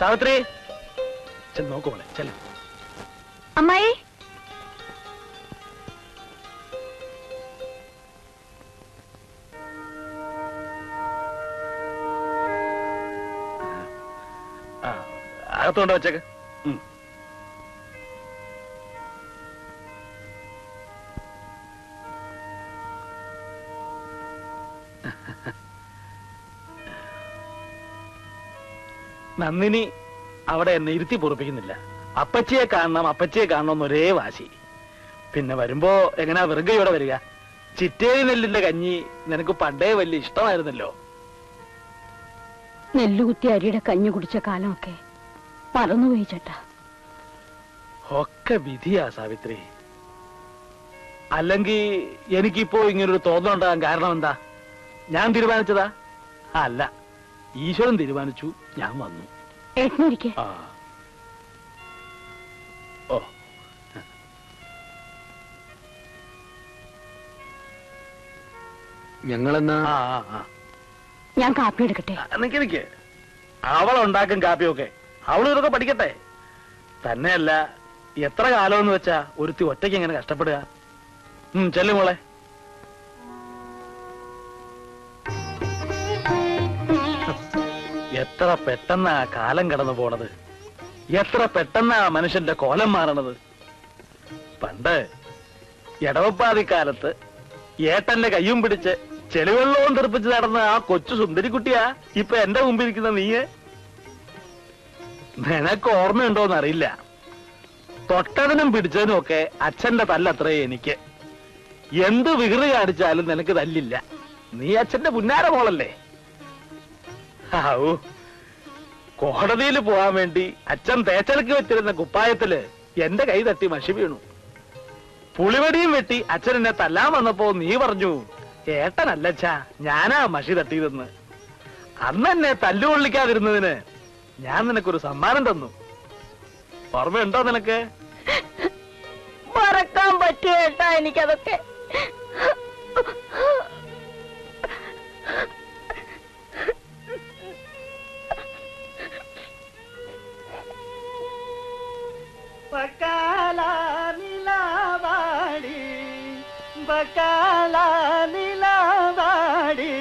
സാവിത്രി. ചെന്ന് നോക്കു മോളെ ചെല്ലു. അമ്മായി. അകത്തോണ്ട് വെച്ചേക്ക്. നന്ദിനി അവിടെ എന്നെ ഇരുത്തി പൊറപ്പിക്കുന്നില്ല. അപ്പച്ചിയെ കാണണം അപ്പച്ചിയെ കാണണം ഒരേ വാശി. പിന്നെ വരുമ്പോ എങ്ങനെയാ വെറുകയോടെ വരിക? ചിറ്റേരി നെല്ലിന്റെ കഞ്ഞി നിനക്ക് പണ്ടേ വലിയ ഇഷ്ടമായിരുന്നല്ലോ. നെല്ലുകുത്തി അരിയുടെ കഞ്ഞി കുടിച്ച കാലമൊക്കെ മറന്നുപോയി ചേട്ടാ. ഒക്കെ വിധിയാ സാവിത്രി. അല്ലെങ്കിൽ എനിക്കിപ്പോ ഇങ്ങനൊരു തോന്നലുണ്ടാകാൻ കാരണം എന്താ? ഞാൻ തീരുമാനിച്ചതാ? അല്ല ഈശ്വരൻ തീരുമാനിച്ചു ഞാൻ വന്നു. ആ. ഓ. ഞങ്ങളെന്നാ? ആ ആ ആ. ഞാൻ കാപ്പി എടുക്കട്ടെ? നിക്ക് നിക്ക്. അവളുണ്ടാക്കും കാപ്പിയൊക്കെ. അവൾ ഇതൊക്കെ പഠിക്കട്ടെ. തന്നെയല്ല എത്ര കാലമെന്ന് വെച്ചാ ഒരുത്തി ഒറ്റയ്ക്ക് എങ്ങനെ കഷ്ടപ്പെടുക? ഉം ചെല്ലു മോളെ. എത്ര പെട്ടെന്നാ കാലം കടന്നു പോണത്? എത്ര പെട്ടെന്നാ മനുഷ്യന്റെ കോലം മാറണത്? പണ്ട് എടവപ്പാതിക്കാലത്ത് ഏട്ടന്റെ കയ്യും പിടിച്ച് ചെളിവെള്ളവും തെറിപ്പിച്ച് നടന്ന ആ കൊച്ചു സുന്ദരിക്കുട്ടിയാ ഇപ്പൊ എന്റെ മുമ്പിൽ ഇരിക്കുന്ന നീയെ? നിനക്ക് ഓർമ്മയുണ്ടോന്ന് അറിയില്ല തൊട്ടതിനും പിടിച്ചതിനും ഒക്കെ അച്ഛന്റെ തല്ലത്രേ എനിക്ക്. എന്ത് വികൃതി കാണിച്ചാലും നിനക്ക് തല്ലില്ല. നീ അച്ഛന്റെ പുന്നാര മോളല്ലേ കോടതിയിൽ പോവാൻ വേണ്ടി അച്ഛൻ തേച്ചലക്ക് വെച്ചിരുന്ന കുപ്പായത്തിൽ എന്റെ കൈ തട്ടി മഷി വീണു. പുളിവടിയും വെട്ടി അച്ഛൻ എന്നെ തല്ലാൻ വന്നപ്പോ നീ പറഞ്ഞു ഏട്ടനല്ലച്ചാ ഞാനാ മഷി തട്ടിയതെന്ന്. അന്ന് എന്നെ തല്ലുകൊള്ളിക്കാതിരുന്നതിന് ഞാൻ നിനക്കൊരു സമ്മാനം തന്നു. ഓർമ്മയുണ്ടോ നിനക്ക്? മറക്കാൻ ഏട്ടാ എനിക്കതൊക്കെ. നിലവാടി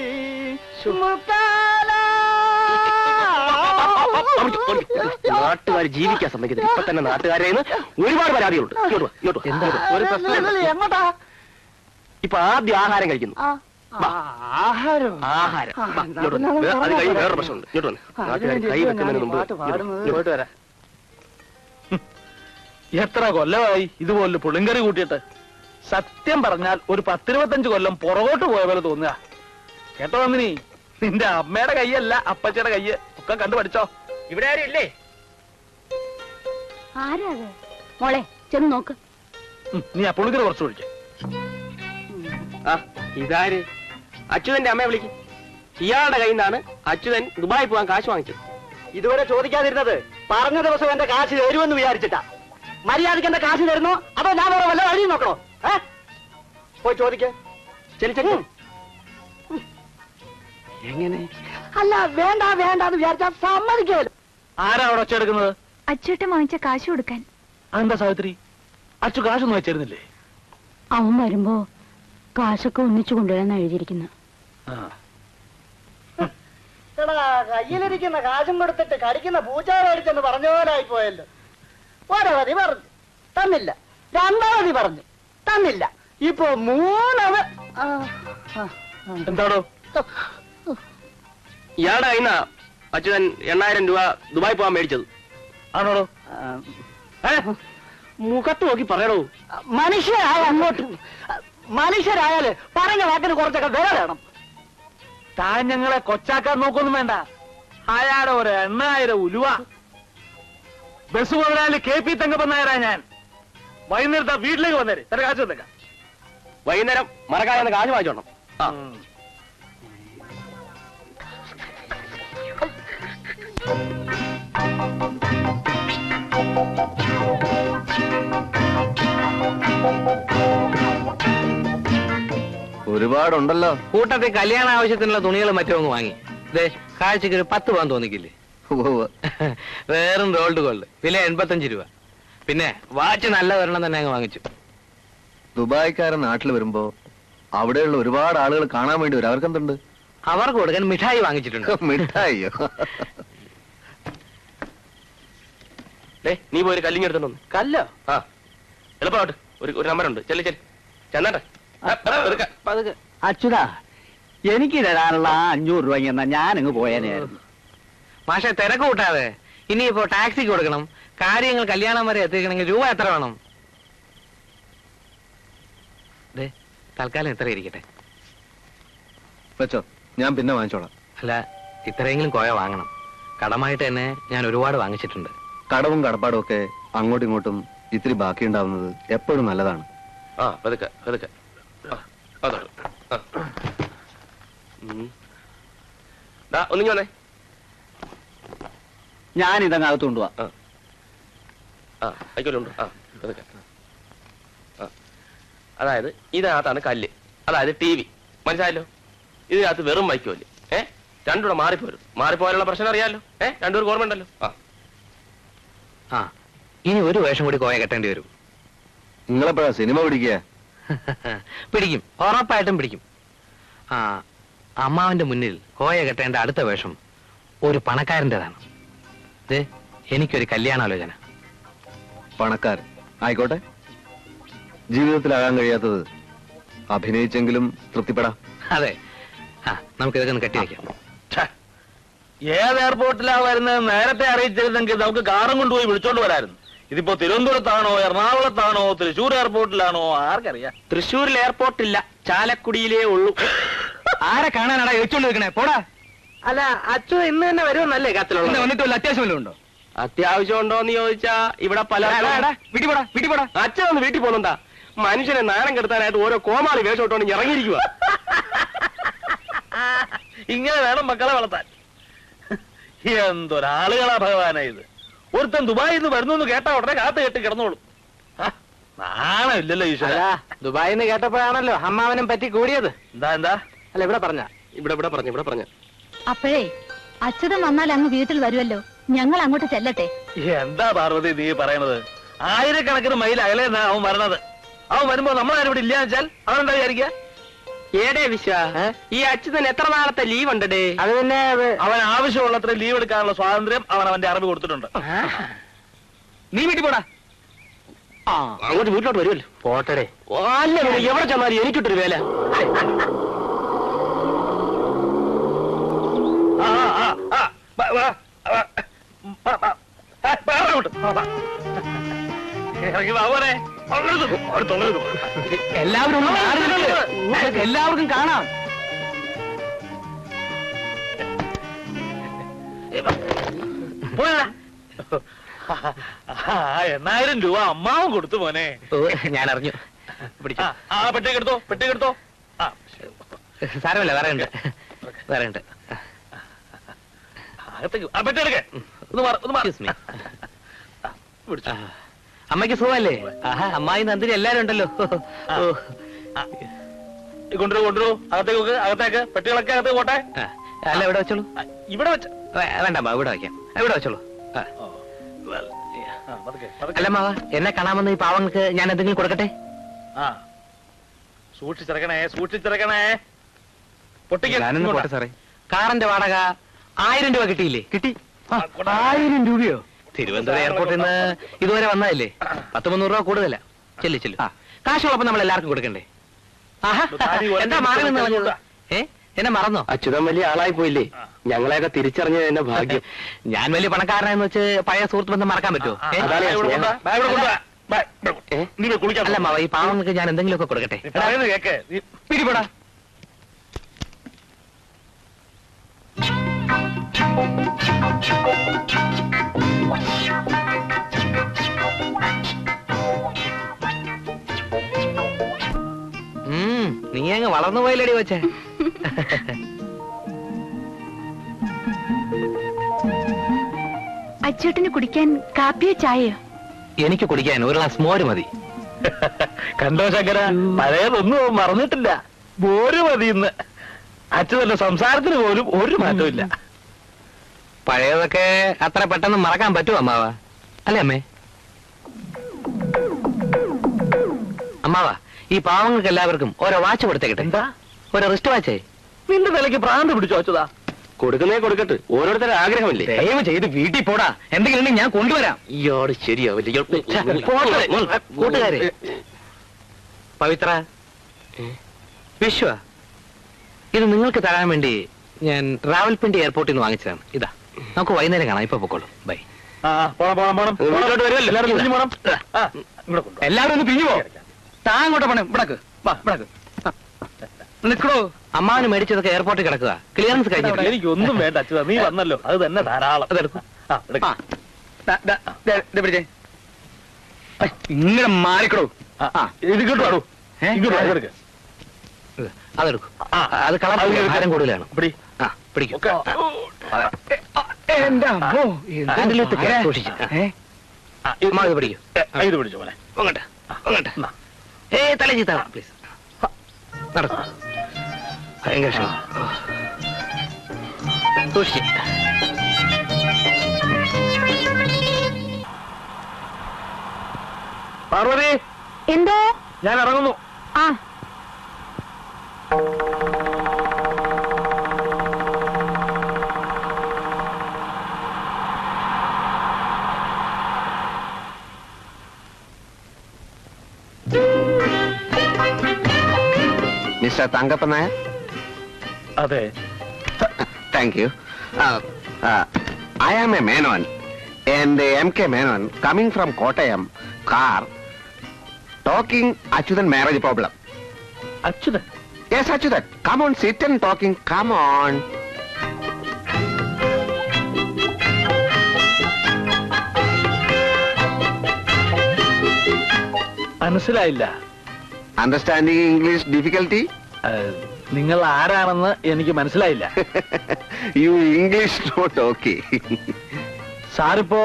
നാട്ടുകാർ ജീവിക്കാൻ സമ്മതിക്കുന്നില്ല. ഇപ്പൊ തന്നെ നാട്ടുകാരെ ഒരുപാട് പരാതികളുണ്ട്? ഒരു എങ്ങോട്ടാ? ഇപ്പൊ ആദ്യം ആഹാരം കഴിക്കുന്നു. ആഹാരം. ആഹാരം. അത് കഴിഞ്ഞ് വേറെ പ്രശ്നമുണ്ട്. ഇങ്ങോട്ട് വന്ന്. നാട്ടുകാർ കൈ വെക്കുന്നതിന് മുമ്പ് എത്ര കൊല്ലമായി ഇതുപോലെ പുളിങ്കറി കൂട്ടിയിട്ട് സത്യം പറഞ്ഞാൽ ഒരു പത്തിരുപത്തഞ്ച് കൊല്ലം പുറകോട്ട് പോയ പോലെ തോന്നുക. കേട്ടോ നന്ദിനി? നിന്റെ അമ്മയുടെ കൈയല്ല അപ്പച്ചയുടെ കയ്യ്. ഒക്കെ കണ്ടു പഠിച്ചോ. ഇവിടെ ആരും ഇല്ലേ? ആരാ അത് മോളെ ചെന്ന് നോക്ക്. ഉം, നീ ആ കുറച്ച് ഒഴിക്ക. ആ ഇതാര്? അച്യുതന്റെ അമ്മയെ വിളിക്കും. ഇയാളുടെ കയ്യിൽ നിന്നാണ് അച്യുതൻ ദുബായി പോകാൻ കാശ് വാങ്ങിച്ചത്. ഇതുവരെ ചോദിക്കാതിരുന്നത് പറഞ്ഞ ദിവസം എന്റെ കാശ് തരുമെന്ന് വിചാരിച്ചിട്ടാ. മര്യാദയ്ക്ക് എന്റെ കാശ് തരുന്നോ? അതോ ഞാൻ വേറെ വല്ല വഴിയും നോക്കണോ? പോയി ചോദിക്കേ. ചെല്ലു ചെല്ലു എങ്ങനെ? അല്ല വേണ്ട വേണ്ട എന്ന് വിചാരിച്ചാ സമ്മതിക്കല്ലോ ആരാ അവിടെ ഒച്ചെടുക്കുന്നത് അച്ചൂട്ടൻ വാങ്ങിച്ച കാശ് കൊടുക്കാൻ. അതെന്താ സാവിത്രി? അച്ചു കാശൊന്നും വെച്ചിരുന്നില്ലേ? അവൻ വരുമ്പോ കാശൊക്കെ ഒന്നിച്ചു കൊണ്ടുവരാൻ എഴുതിയിരിക്കുന്നു. എടാ കയ്യിലിരിക്കുന്ന കാശും കൊടുത്തിട്ട് കടിക്കുന്ന പൂച്ചാരടിച്ചെന്ന് പറഞ്ഞ പോലായി പോയല്ലോ ഒരവധി പറഞ്ഞു. തന്നില്ല. രണ്ടാവധി പറഞ്ഞു. തന്നില്ല. ഇപ്പൊ മൂന്നവ എന്താണോ ഇയാടാ ഇന്ന ഇയാളുടെ അച്യുതൻ എണ്ണായിരം രൂപ ദുബായി പോവാൻ മേടിച്ചത്. ആണോടോ? മുഖത്ത് നോക്കി പറയണോ മനുഷ്യരായ അങ്ങോട്ട് മനുഷ്യരായാൽ പറഞ്ഞ വാക്കിന് കുറച്ചൊക്കെ വില വേണം. താൻ ഞങ്ങളെ കൊച്ചാക്കാൻ നോക്കൊന്നും വേണ്ട. അയാളെ ഒരു എണ്ണായിരം ഉലുവ. ബസ് മുതലാളി കെ പി തങ്കപ്പനായരാ ഞാൻ. വൈകുന്നേരത്തെ വീട്ടിലേക്ക് വന്നേരെ. തന്റെ കാശ് വന്നേക്കാം വൈകുന്നേരം മറക്കാതെ കാശ് വാങ്ങിച്ചോണം. ഒരുപാടുണ്ടല്ലോ. കൂട്ടത്തിൽ കല്യാണ ആവശ്യത്തിനുള്ള തുണികൾ മറ്റോ ഒന്ന് വാങ്ങി. ദേ കാഴ്ചക്ക് ഒരു പത്ത് പോകാൻ തോന്നിക്കില്ലേ? വേറും റോൾഡ് ഗോൾഡ് വില എൺപത്തഞ്ച് രൂപ. പിന്നെ വാച്ച് നല്ല ഒരെണ്ണം തന്നെ അങ്ങ് വാങ്ങിച്ചു. ദുബായ്ക്കാരൻ നാട്ടിൽ വരുമ്പോ അവിടെയുള്ള ഒരുപാട് ആളുകൾ കാണാൻ വേണ്ടി വരും. അവർക്കെന്തുണ്ട്? അവർക്ക് കൊടുക്കാൻ മിഠായി വാങ്ങിച്ചിട്ടുണ്ട്. മിഠായിയോ? ഡേ നീ പോയി ഒരു കല്ലിങ് എടുത്തോ കല്ലോ? ആ. എളുപ്പമായിട്ട് ഒരു ഒരു നമ്പർ ഉണ്ട്. ചെല്ലി ചെല്ലി. ചെന്നാട്ടെ. പതുക്കെ. അച്യുതാ എനിക്ക് തരാനുള്ള അഞ്ഞൂറ് രൂപ ഞാൻ അങ്ങ് പോയേനെയായിരുന്നു മാഷെ തിരക്ക് കൂട്ടാതെ ഇനിയിപ്പോ ടാക്സി കൊടുക്കണം. കാര്യങ്ങൾ കല്യാണം വരെ എത്തിക്കണമെങ്കിൽ രൂപ എത്ര വേണം? ദേ, തൽക്കാലം ഇത്ര ഇരിക്കട്ടെ. വെച്ചോ ഞാൻ പിന്നെ വാങ്ങിച്ചോളാം. അല്ല ഇത്രയെങ്കിലും കോയ വാങ്ങണം. കടമായിട്ട് തന്നെ ഞാൻ ഒരുപാട് വാങ്ങിച്ചിട്ടുണ്ട്. കടവും കടപ്പാടും ഒക്കെ അങ്ങോട്ടും ഇങ്ങോട്ടും ഇത്തിരി ബാക്കി ഉണ്ടാവുന്നത് എപ്പോഴും നല്ലതാണ്. ആ പതുക്കെ പതുക്കെ. ആ, ഉം. ദാ, ഒന്നിങ്ങ് വന്നേ. ഞാൻ ഇതങ്ങ് അകത്ത് കൊണ്ടുപോവാ ആ ആയിക്കോലുണ്ട് അതായത് ഇതിനകത്താണ് കല്ല്. അതായത് ടി വി. മനസ്സിലായല്ലോ? ഇതിനകത്ത് വെറും വൈക്കോൽ ഏ? രണ്ടുകൂടെ മാറിപ്പോരും. മാറിപ്പോയാലുള്ള പ്രശ്നം അറിയാലോ? ഏ? രണ്ടുപേർ ഓർമ്മ ഉണ്ടല്ലോ? ആ. ആ ഇനി ഒരു വേഷം കൂടി കോയ കെട്ടേണ്ടി വരും. നിങ്ങളെപ്പോഴാ സിനിമ പിടിക്കുക? പിടിക്കും. ഉറപ്പായിട്ടും പിടിക്കും. ആ അമ്മാവന്റെ മുന്നിൽ കോയ കെട്ടേണ്ട അടുത്ത വേഷം ഒരു പണക്കാരന്റെതാണ്. എനിക്കൊരു കല്യാണാലോചന. പണക്കാരൻ ആയിക്കോട്ടെ. ജീവിതത്തിലാകാൻ കഴിയാത്തത് അഭിനയിച്ചെങ്കിലും തൃപ്തിപ്പെടാം. അതെ. നമുക്ക് ഇതൊക്കെ ഒന്ന് കെട്ടിവെക്കാം ഏത് എയർപോർട്ടിലാ വരുന്നത് നേരത്തെ അറിയിച്ചിരുന്നെങ്കിൽ നമുക്ക് കാറും കൊണ്ടുപോയി വിളിച്ചോണ്ട് വരായിരുന്നു. ഇതിപ്പോ തിരുവനന്തപുരത്താണോ എറണാകുളത്താണോ തൃശൂർ എയർപോർട്ടിലാണോ ആർക്കറിയാം. തൃശൂരിൽ എയർപോർട്ടില്ല ചാലക്കുടിയിലേ ഉള്ളൂ. ആരെ കാണാനാടാ ചോദിച്ചോണ്ട് നിൽക്കണേ? പോടാ. അല്ല അച്ഛൻ ഇന്ന് തന്നെ വരുമെന്നല്ലേ കത്തിലുള്ള വന്നിട്ട് വല്ല അത്യാവശ്യം വല്ലതും ഉണ്ടോ? അത്യാവശ്യം ഉണ്ടോന്ന് ചോദിച്ചാ ഇവിടെ പല വീട്ടിൽ പോടാ വീട്ടിൽ പോടാ. അച്ഛൻ ഒന്ന് വീട്ടിൽ പോകുന്നുണ്ടാ മനുഷ്യനെ നാണം കെടുത്താനായിട്ട് ഓരോ കോമാളി വേഷോട്ടോണ്ട് ഇറങ്ങിയിരിക്കുക ഇങ്ങനെ വേണം മക്കളെ വളർത്താൻ. എന്തൊരാളുകളാ ഭഗവാനാ ഇത്. ഒരുത്തൻ ദുബായിൽ നിന്ന് വരുന്നു എന്ന് കേട്ടാ ഉടനെ കാത്തു കെട്ടി കിടന്നോളും. നാണമില്ലല്ലോ ഈശ്വര. ദുബായിന്ന് ദുബായിൽ നിന്ന് കേട്ടപ്പോഴാണല്ലോ അമ്മാവനും പറ്റി കൂടിയത്. എന്താ എന്താ? അല്ല ഇവിടെ പറഞ്ഞ. ഇവിടെ ഇവിടെ പറഞ്ഞു ഇവിടെ പറഞ്ഞു. അപ്പോഴേ അച്യുതൻ വന്നാൽ അങ്ങ് വീട്ടിൽ വരുമല്ലോ. ഞങ്ങൾ അങ്ങോട്ട് ചെല്ലട്ടെ. എന്താ പാർവതി നീ പറയണത്? ആയിരക്കണക്കിന് മൈൽ അകലെ അവൻ വരണത്. അവൻ വരുമ്പോ നമ്മളാരും ഇവിടെ ഇല്ലാന്ന് വെച്ചാൽ അവൻ എന്താ വിചാരിക്കുക ഏടേ വിശ്വ ഈ അച്യുതൻ എത്ര നാളത്തെ ലീവ് ഉണ്ട് ഡേ അത് പിന്നെ അവൻ ആവശ്യമുള്ളത്ര ലീവ് എടുക്കാനുള്ള സ്വാതന്ത്ര്യം അവൻ അവന്റെ അറിവ് കൊടുത്തിട്ടുണ്ട്. നീ വീട്ടിൽ പോടാ. അങ്ങോട്ട് വീട്ടിലോട്ട് വരുമല്ലോ. പോട്ടടേ. അല്ല പിന്നെ എവിടെ ചെന്നാലും എനിക്കിട്ടൊരു വേല ആ, ആ, ആ, വാ, വാ, വാ, വാ, വാ. ആ, വാ, അങ്ങോട്ട്, വാ, വാ. ഇറങ്ങി. എല്ലാവരും എല്ലാവർക്കും കാണാം. എന്നായിരം എണ്ണായിരം രൂപ അമ്മാവും കൊടുത്തു മോനെ. ഞാൻ അറിഞ്ഞു ആ, ആ പെട്ടി എടുത്തോ പെട്ടി എടുത്തോ. ആ സാരമില്ല വേറെ ഉണ്ട്. വേറെ ഉണ്ട് അകത്തേക്ക് ആ പെട്ടി എടുക്കേ ഒന്ന് മാറ്, ഒന്ന് മാറ്. Excuse me. ആ, പിടിച്ചോ. അമ്മയ്ക്ക് സുഖമല്ലേ? ആഹാ അമ്മായി നന്ദിനി എല്ലാരും ഉണ്ടല്ലോ. കൊണ്ടുവരൂ കൊണ്ടുവരൂ. അകത്തേക്ക് അകത്തേക്ക്. പെട്ടികളൊക്കെ അകത്തേക്ക് പോട്ടെ. അല്ല ഇവിടെ വെച്ചോളൂ. ഇവിടെ വെച്ച. വേണ്ട ഇവിടെ വയ്ക്കാം. ഇവിടെ വെച്ചോളൂ. അല്ല മാവ എന്നെ കാണാമെന്ന് ഈ പാവങ്ങൾക്ക് ഞാൻ എന്തെങ്കിലും കൊടുക്കട്ടെ? ആ. സൂക്ഷിച്ചിറക്കണേ സൂക്ഷിച്ചിറക്കണേ. പൊട്ടിക്കാറേ കാറിന്റെ വാടക ആയിരം രൂപ കിട്ടിയില്ലേ? കിട്ടി. ആയിരം രൂപയോ? തിരുവനന്തപുരം എയർപോർട്ടിൽ നിന്ന് ഇതുവരെ വന്നതല്ലേ? പത്ത് മുന്നൂറ് രൂപ കൂടുതല. ചെല്ലു ചെല്ലു. കാശുള്ളപ്പോ നമ്മൾ എല്ലാവർക്കും കൊടുക്കണ്ടേ? എന്താ മാറി പറഞ്ഞത്? ഏ? എന്നെ മറന്നോ? അച്യുതൻ വലിയ ആളായി പോയില്ലേ? ഞങ്ങളെയൊക്കെ തിരിച്ചറിഞ്ഞത് എന്റെ ഭാഗ്യം. ഞാൻ വലിയ പണക്കാരനെന്ന് വെച്ച് പഴയ സുഹൃത്ത് ബന്ധം മറക്കാൻ പറ്റുമോ? അല്ല. മാവ ഈ പാവങ്ങൾക്ക് ഞാൻ എന്തെങ്കിലുമൊക്കെ കൊടുക്കട്ടെ? കേക്ക്. നീ പിടിപെടാ. നീ അങ്ങ് വളർന്നു പോയില്ലടി വെച്ചേ അച്ചൂട്ടിന് കുടിക്കാൻ കാപ്പിയോ ചായയോ? എനിക്ക് കുടിക്കാൻ ഒരു ഗ്ലാസ് മോര് മതി. കണ്ടോ ശങ്കര? പഴയതൊന്നും മറന്നിട്ടില്ല. മോര് മതി ഇന്ന് അച്ഛനല്ല സംസാരത്തിന് പോലും ഒരു മാറ്റവും ഇല്ല പഴയതൊക്കെ അത്ര പെട്ടെന്ന് മറക്കാൻ പറ്റുമോ അമ്മാവ? അല്ലേ അമ്മേ? അമ്മാവ ഈ പാവങ്ങൾക്ക് എല്ലാവർക്കും ഓരോ വാച്ച് കൊടുത്തേക്കട്ടെ. എന്താ? ഓരോ റിസ്റ്റ് വാച്ചേ നിന്റെ നിലയ്ക്ക് പ്രാന്ത് പിടിച്ചു വച്ചതാ. കൊടുക്കുന്നേ കൊടുക്കട്ടെ. ഓരോരുത്തരുടെ ആഗ്രഹമില്ലേ? ദയവ് ചെയ്ത് വീട്ടിൽ പോടാ. എന്തെങ്കിലും ഉണ്ടെങ്കിൽ ഞാൻ കൊണ്ടുവരാം. ഇയാൾ ശരിയാവില്ല. കൂട്ടുകാരെ. പവിത്ര വിശ്വ ഇത് നിങ്ങൾക്ക് തരാൻ വേണ്ടി ഞാൻ റാവൽപിണ്ടി എയർപോർട്ടിൽ നിന്ന് വാങ്ങിച്ചതാണ്. ഇതാ നമുക്ക് വൈകുന്നേരം കാണാം. ഇപ്പൊ പൊക്കോളൂ. ബൈ. എല്ലാവരും ഒന്ന് പിരിഞ്ഞു അങ്ങോട്ട് പോണേ. ഇവിടക്ക്. നിൽക്കണോ അമ്മാവന് മേടിച്ചതൊക്കെ എയർപോർട്ടിൽ കിടക്കുക ക്ലിയറൻസ് കഴിഞ്ഞിട്ടില്ല. എനിക്കൊന്നും വേണ്ട അച്ഛ. നീ വന്നല്ലോ. അത് തന്നെ ധാരാളം. പിടിച്ചേ. ഇങ്ങനെ മാറിക്കടോ. ഇത് കിട്ടുവാടോ ഇങ്ങോട്ട്. അതെടുക്കും. ആ, അത് കളർ കൂടുതലാണ്. ആ പിടിക്കും. ഞാൻ ഇറങ്ങുന്നു. അമ്മോ മിസ്റ്റർ തങ്കപ്പൻ നായർ അതെ. Thank you I am A Menon and M K Menon coming from Kottayam car talking Achuthan marriage problem Achuthan? Yes Achuthan. Come on sit and talking come on മനസ്സിലായില്ല. അണ്ടർസ്റ്റാൻഡിംഗ് ഇംഗ്ലീഷ് ഡിഫിക്കൽട്ടി നിങ്ങൾ ആരാണെന്ന് എനിക്ക് മനസ്സിലായില്ല. You English not okay സാറിപ്പോ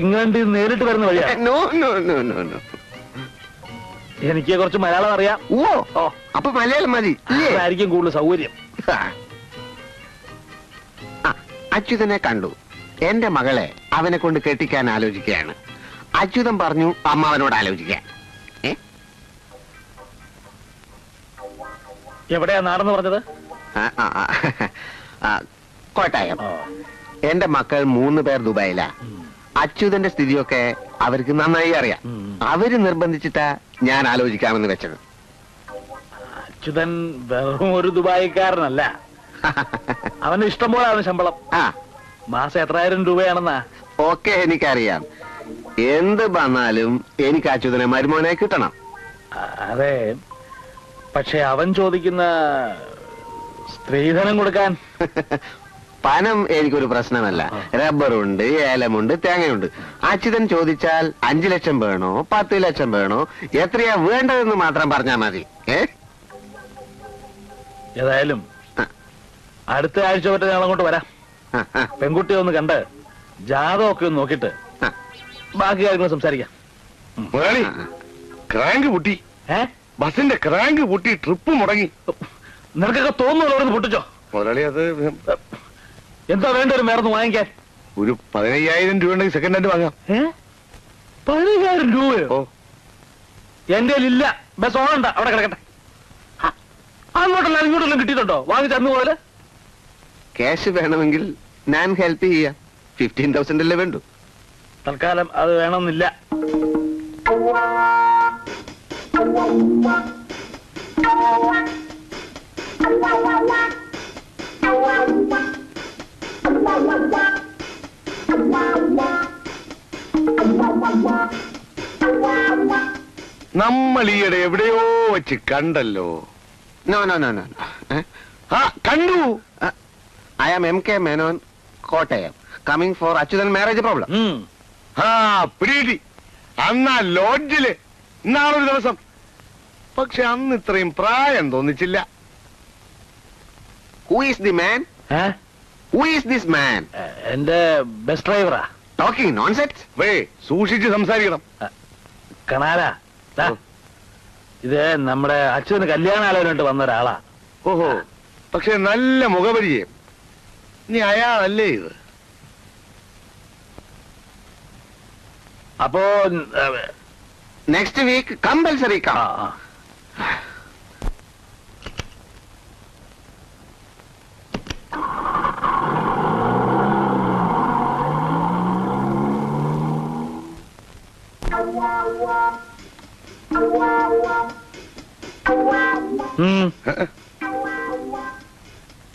ഇംഗ്ലണ്ടിൽ നേരിട്ട് വരുന്ന വഴിയാണ് no no no no no എനിക്ക് കുറച്ച് മലയാളം അറിയാം. ഓ ഓ അപ്പൊ മലയാളം മതി. ആയിരിക്കും കൂടുതൽ സൗകര്യം. അച്യുതനെ കണ്ടു. എന്റെ മകളെ അവനെ കൊണ്ട് കെട്ടിക്കാൻ ആലോചിക്കുകയാണ്. അച്യുതൻ പറഞ്ഞു അമ്മാവനോട് ആലോചിക്കാൻ. എവിടെയാ നാടെന്ന് പറഞ്ഞത്? കോട്ടയം. എന്റെ മക്കൾ മൂന്ന് പേർ ദുബായിലാ. അച്യുതന്റെ സ്ഥിതിയൊക്കെ അവർക്ക് നന്നായി അറിയാം. അവർ നിർബന്ധിച്ചിട്ടാ ഞാൻ ആലോചിക്കാമെന്ന് വെച്ചത്. അച്യുതൻ വെറും ഒരു ദുബായിക്കാരനല്ല. അവന് ഇഷ്ടം പോലെ അവന് ശമ്പളം. ആ. മാസം എത്രായിരം രൂപയാണെന്നാ? ഓക്കെ എനിക്കറിയാം. എന്ത് വന്നാലും എനിക്ക് അച്യുതനെ മരുമോനെ കിട്ടണം. അതെ. പക്ഷെ അവൻ ചോദിക്കുന്ന സ്ത്രീധനം കൊടുക്കാൻ. പണം എനിക്കൊരു പ്രശ്നമല്ല. റബ്ബറുണ്ട് ഏലമുണ്ട് തേങ്ങയുണ്ട്. അച്യുതൻ ചോദിച്ചാൽ അഞ്ചു ലക്ഷം വേണോ പത്ത് ലക്ഷം വേണോ എത്രയാ വേണ്ടതെന്ന് മാത്രം പറഞ്ഞാൽ മതി. ഏ? ഏതായാലും അടുത്ത ആഴ്ച പറ്റ ഞാൻ അങ്ങോട്ട് വരാം. പെൺകുട്ടിയെ ഒന്ന് കണ്ട് ജാതമൊക്കെ ഒന്ന് നോക്കിട്ട് ബാക്കി കാര്യങ്ങൾ സംസാരിക്കാം. ക്രാങ്ക് പൊട്ടി ഏ? ബസിന്റെ ക്രാങ്ക് പൊട്ടി ട്രിപ്പ് മുടങ്ങി. നിനക്കൊക്കെ തോന്നുന്നു അവിടെ പൊട്ടിച്ചോ? മുതലാളി അത് എന്താ വേണ്ട ഒരു മേർന്ന് വാങ്ങിക്കാൻ? ഒരു പതിനയ്യായിരം രൂപ ഉണ്ടെങ്കിൽ സെക്കൻഡ് ഹാൻഡ് വാങ്ങാം പതിനയ്യായിരം രൂപയോ? എന്റെ ഇല്ല. ബസ് ഓണണ്ട അവിടെ കിടക്കട്ടെ. അങ്ങോട്ടല്ല ഇങ്ങോട്ടെല്ലാം കിട്ടിയിട്ടുണ്ടോ? വാങ്ങി തന്നു പോലെ ക്യാഷ് വേണമെങ്കിൽ ഞാൻ ഹെൽപ്പ് ചെയ്യാം. ഫിഫ്റ്റീൻ തൗസൻഡ് അല്ലേ വേണ്ടു. തൽക്കാലം അത് വേണമെന്നില്ല. നമ്മൾ ഈയിടെ എവിടെയോ വെച്ച് കണ്ടല്ലോ. നോ നോ നോ നോ ആ കണ്ടു. I am M K Menon Kottayam. Coming for Achuthan marriage problem. ആ പിടികിട്ടി അന്നാ ലോഡ്ജിൽ നാളൊരു ദിവസം പക്ഷെ അന്ന് ഇത്രയും പ്രായം തോന്നിച്ചില്ല. സൂക്ഷിച്ച് ഇത് നമ്മുടെ അച്ഛന് കല്യാണാലോചനയായിട്ട് വന്ന ഒരാളാ ഓഹോ പക്ഷെ നല്ല മുഖപരിചയം. നീ അയാളല്ലേ ഇത്? അപ്പോ നെക്സ്റ്റ് വീക്ക് കമ്പൽസറി കാണാം